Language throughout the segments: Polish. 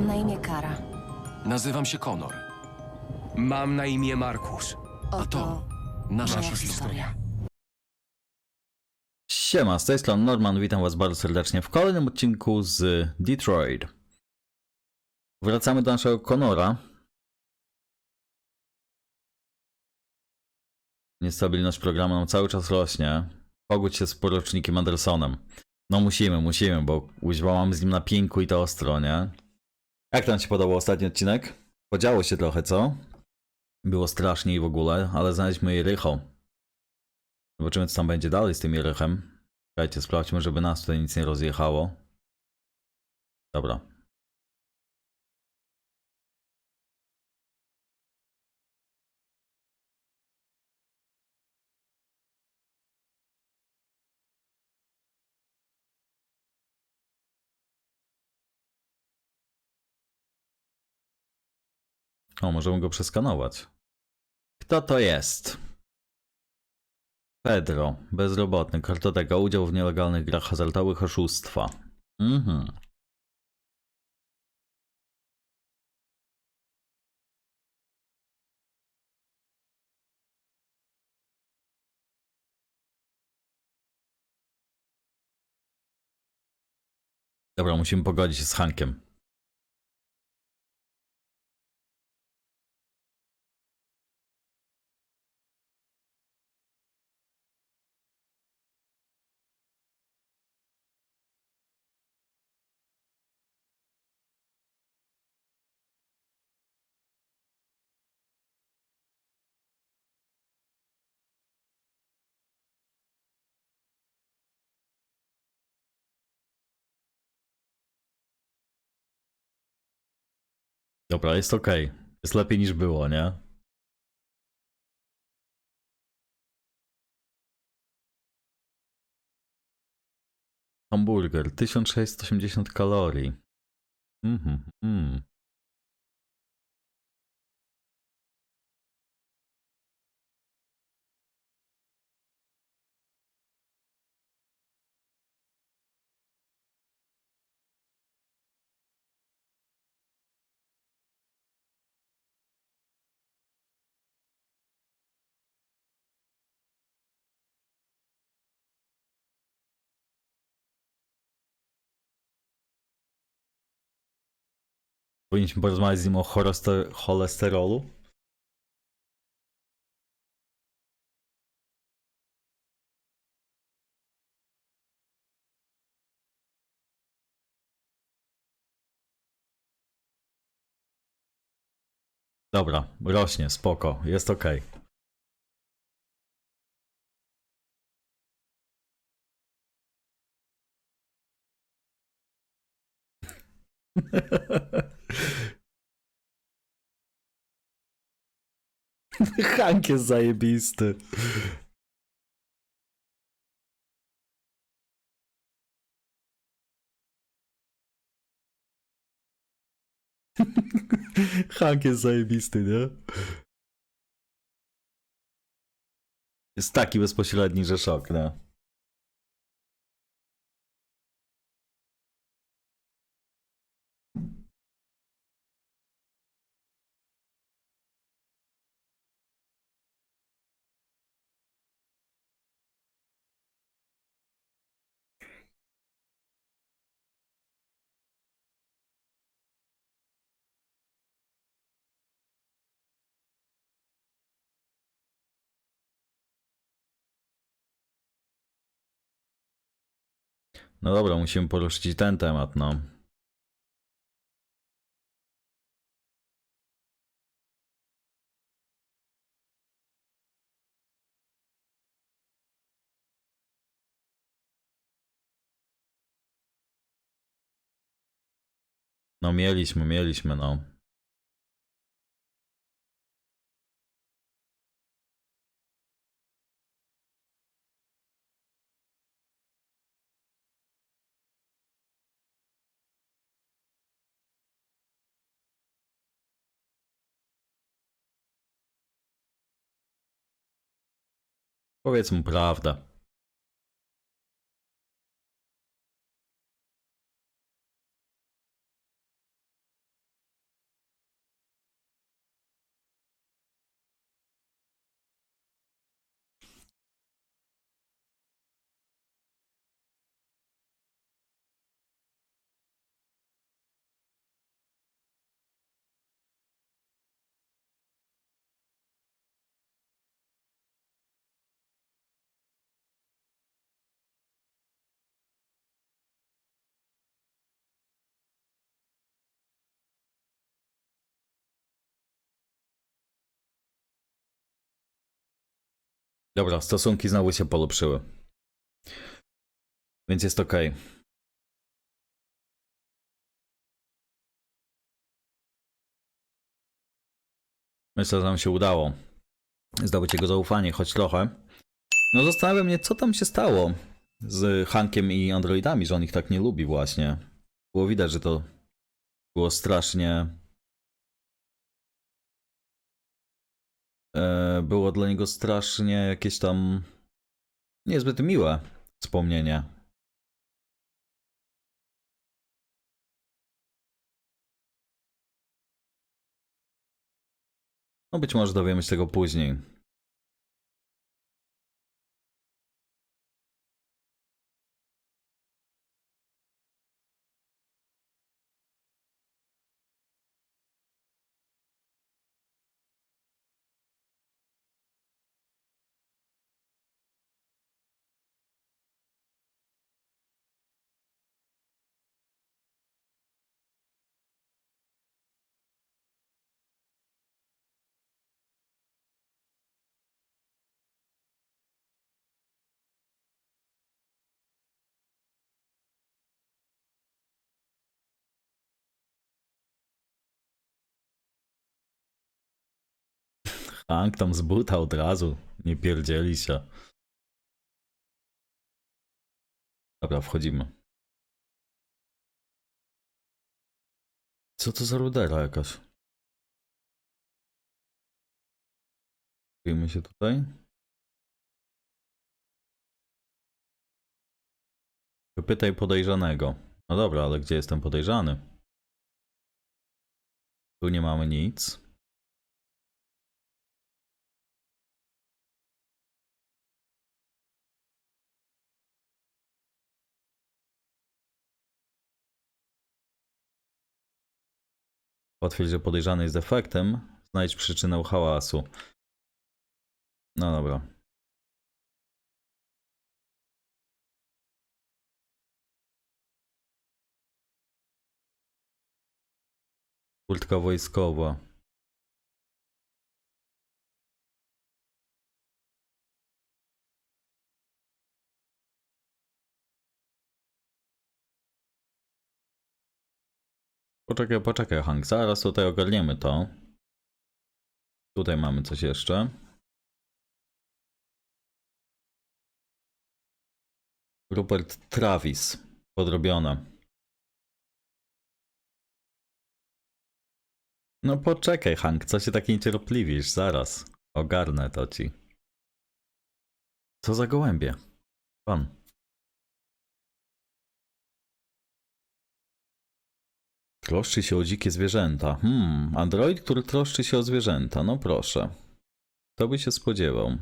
Mam na imię Kara. Nazywam się Konor. Mam na imię Markus. Oto to nasza moja historia. historia. Siema, z tej strony Norman, witam was bardzo serdecznie w kolejnym odcinku z Detroit. Wracamy do naszego Conora. Niestabilność programu nam cały czas rośnie. Pogódź się z porucznikiem Andersonem. No musimy, musimy, bo uźwałam z nim na pięku i to ostro, nie? Jak tam ci podobał ostatni odcinek? Podziało się trochę, co? Było strasznie i w ogóle, ale znaleźliśmy jej rycho. Zobaczymy, co tam będzie dalej z tym Jerychem. Czekajcie, sprawdźmy, żeby nas tutaj nic nie rozjechało. Dobra. O, możemy go przeskanować. Kto to jest? Pedro, bezrobotny, kartoteka, udział w nielegalnych grach hazardowych, oszustwa. Mhm. Dobra, musimy pogodzić się z Hankiem. Dobra, jest ok. Jest lepiej niż było, nie? Hamburger, 1680 kalorii. Mhm, mhm. Powinniśmy porozmawiać z nim o cholesterolu. Dobra, rośnie, spoko, jest ok. Hank jest zajebisty. Hank jest zajebisty, nie? Jest taki bezpośredni, że szok, nie? No dobra, musimy poruszyć ten temat, no. No mieliśmy, mieliśmy, no. Powiedzmy prawdę. Dobra, stosunki znowu się polepszyły. Więc jest ok. Myślę, że nam się udało zdobyć jego zaufanie, choć trochę. No zastanawiam mnie, co tam się stało z Hankiem i androidami, że on ich tak nie lubi właśnie. Było widać, że to było strasznie... było dla niego strasznie jakieś tam niezbyt miłe wspomnienie. No być może dowiemy się tego później. Hank tam z buta od razu. Nie pierdzieli się. Dobra, wchodzimy. Co to za rudera jakaś? Czujemy się tutaj. Pytaj podejrzanego. No dobra, ale gdzie jestem podejrzany? Tu nie mamy nic. Potwierdź, że podejrzany jest defektem. Znajdź przyczynę hałasu. No dobra. Kurtka wojskowa. Poczekaj, poczekaj, Hank. Zaraz tutaj ogarniemy to. Tutaj mamy coś jeszcze. Rupert Travis. Podrobione. No poczekaj, Hank. Co się tak niecierpliwisz? Zaraz. Ogarnę to ci. Co za gołębie? Pan. Troszczy się o dzikie zwierzęta. Hmm, android, który troszczy się o zwierzęta. No proszę. To by się spodziewał.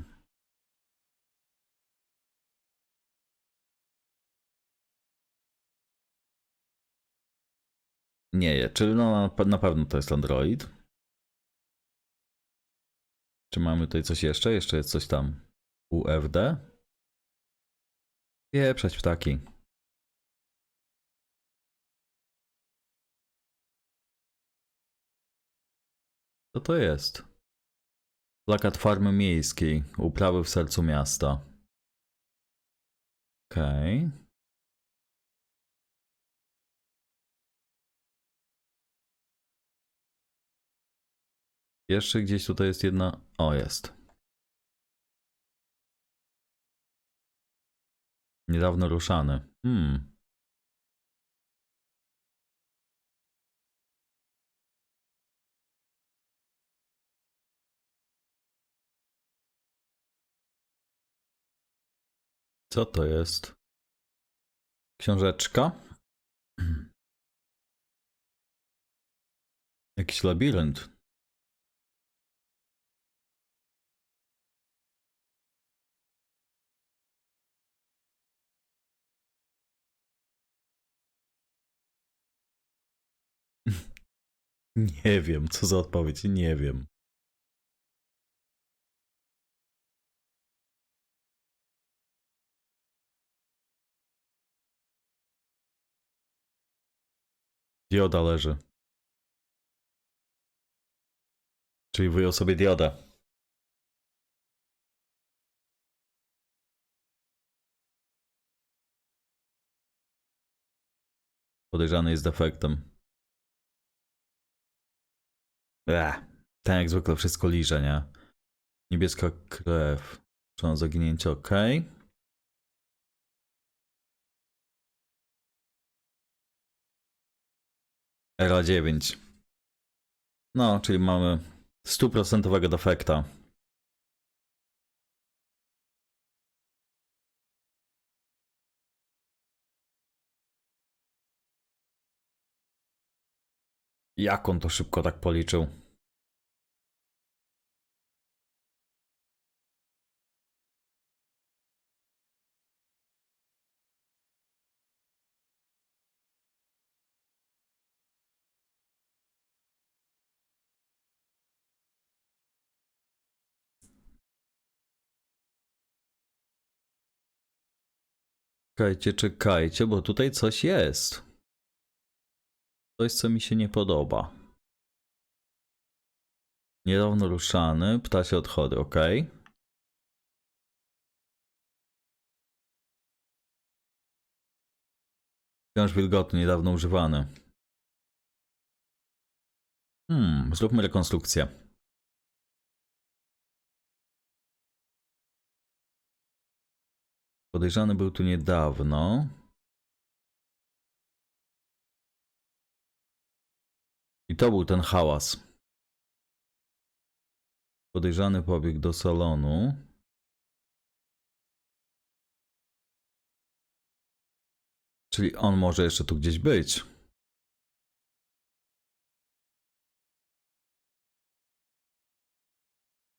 Nie czyli no na, na pewno to jest android. Czy mamy tutaj coś jeszcze? Jeszcze jest coś tam. UFD? Pieprzać ptaki. Co to jest? Plakat farmy miejskiej. Uprawy w sercu miasta. Okej. Jeszcze gdzieś tutaj jest jedna. O, jest. Niedawno ruszany. Hmm. Co to jest? Książeczka? Jakiś labirynt. Nie wiem, co za odpowiedź, nie wiem. Dioda leży. Czyli wyjął sobie diodę. Podejrzany jest defektem. Ech, ten jak zwykle wszystko liże, nie? Niebieska krew. Trzeba zaginięcie, ok. Era 9. No, czyli mamy stuprocentowego defekta. Jak on to szybko tak policzył? Czekajcie, czekajcie, bo tutaj coś jest. Coś, co mi się nie podoba. Niedawno ruszany, ptasie odchody, ok. Wciąż wilgotny, niedawno używany. Hmm, zróbmy rekonstrukcję. Podejrzany był tu niedawno. I to był ten hałas. Podejrzany pobiegł do salonu. Czyli on może jeszcze tu gdzieś być.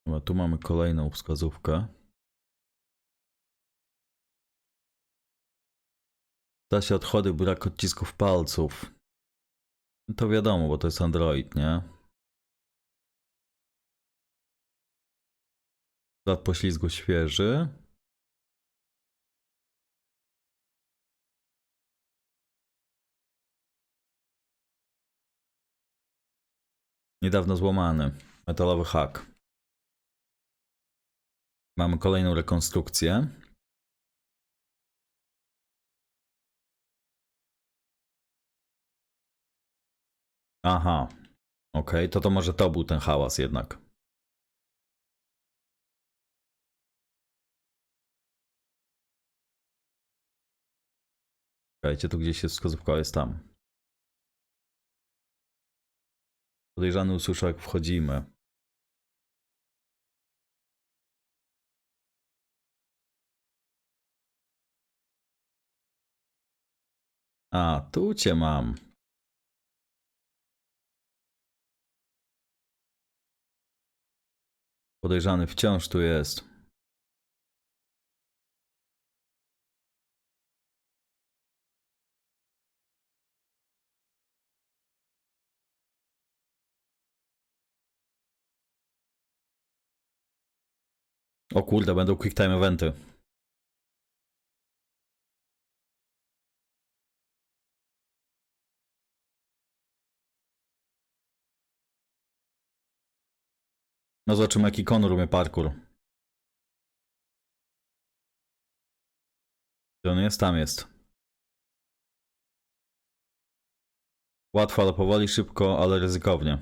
Dobra, tu mamy kolejną wskazówkę. Da się odchody, brak odcisków palców. To wiadomo, bo to jest Android, nie? Ślad poślizgu świeży. Niedawno złamany. Metalowy hak. Mamy kolejną rekonstrukcję. Aha. Okej, to to może to był ten hałas jednak. Czekajcie, tu gdzieś jest wskazówka, jest tam. Podejrzany usłyszał, jak wchodzimy. A, tu cię mam. Podejrzany wciąż tu jest. O kurde, będą quick time eventy. No zobaczymy jaki Konor umie parkour. Gdzie on jest? Tam jest. Łatwo, ale powoli, szybko, ale ryzykownie.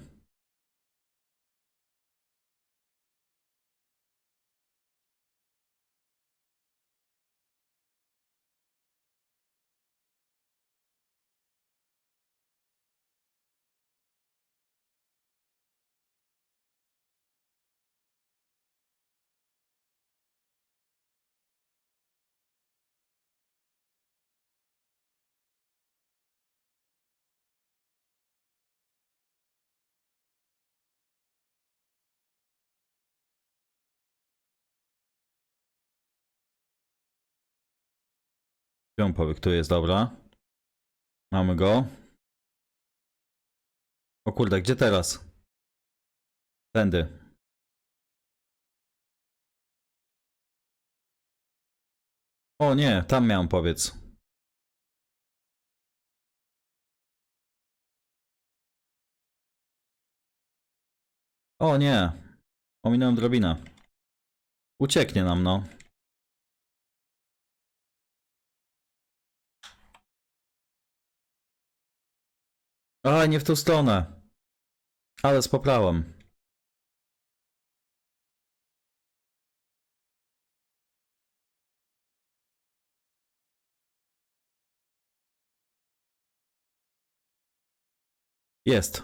Piąpowy, tu jest, dobra. Mamy go. O kurde, gdzie teraz? Tędy. O nie, tam miałem powiedz. O nie, ominąłem drabinę. Ucieknie nam, no. A, nie w tą stronę. Ale z poprawą. Jest.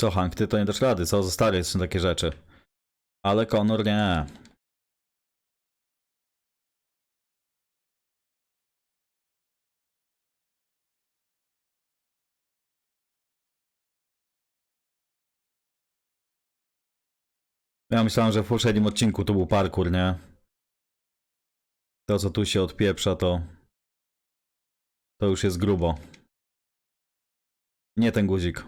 Co, Hank, ty to nie dasz rady, co są takie rzeczy. Ale Conor nie. Ja myślałem, że w poprzednim odcinku to był parkour, nie? To, co tu się odpieprza, to... To już jest grubo. Nie ten guzik.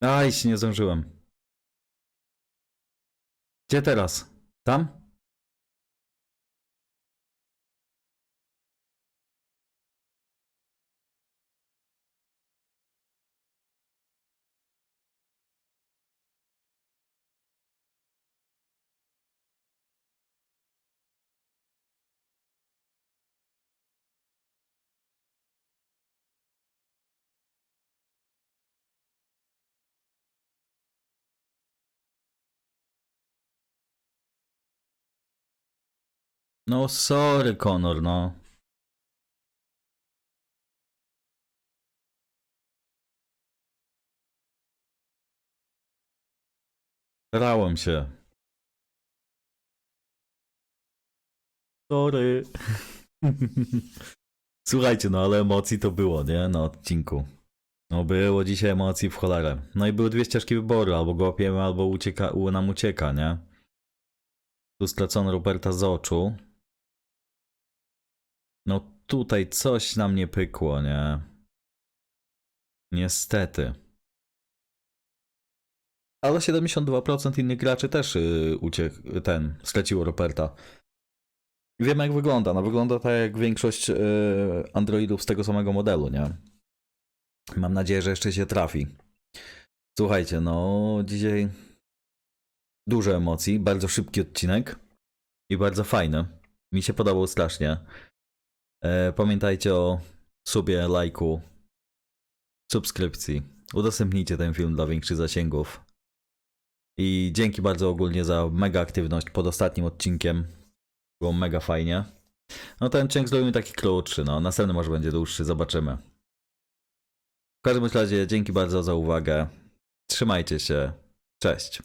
Aj, nie zdążyłem. Gdzie teraz? Tam? No sorry, Conor, no. Starałem się. Sorry. Słuchajcie, no ale emocji to było, nie? Na odcinku. No było dzisiaj emocji w cholerę. No i były dwie ścieżki wyboru, albo go łapiemy, albo ucieka, nam ucieka, nie? Tu stracono Roberta z oczu. No tutaj coś nam nie pykło, nie? Niestety. Ale 72% innych graczy też yy, uciekł, ten, straciło Roberta. Wiemy jak wygląda. No wygląda tak jak większość yy, Androidów z tego samego modelu, nie? Mam nadzieję, że jeszcze się trafi. Słuchajcie, no dzisiaj dużo emocji, bardzo szybki odcinek i bardzo fajny. Mi się podobał strasznie. E, pamiętajcie o subie, lajku, subskrypcji. Udostępnijcie ten film dla większych zasięgów. I dzięki bardzo ogólnie za mega aktywność pod ostatnim odcinkiem. Było mega fajnie. No ten odcinek zrobimy taki krótszy, no następny może będzie dłuższy, zobaczymy. W każdym razie dzięki bardzo za uwagę. Trzymajcie się. Cześć.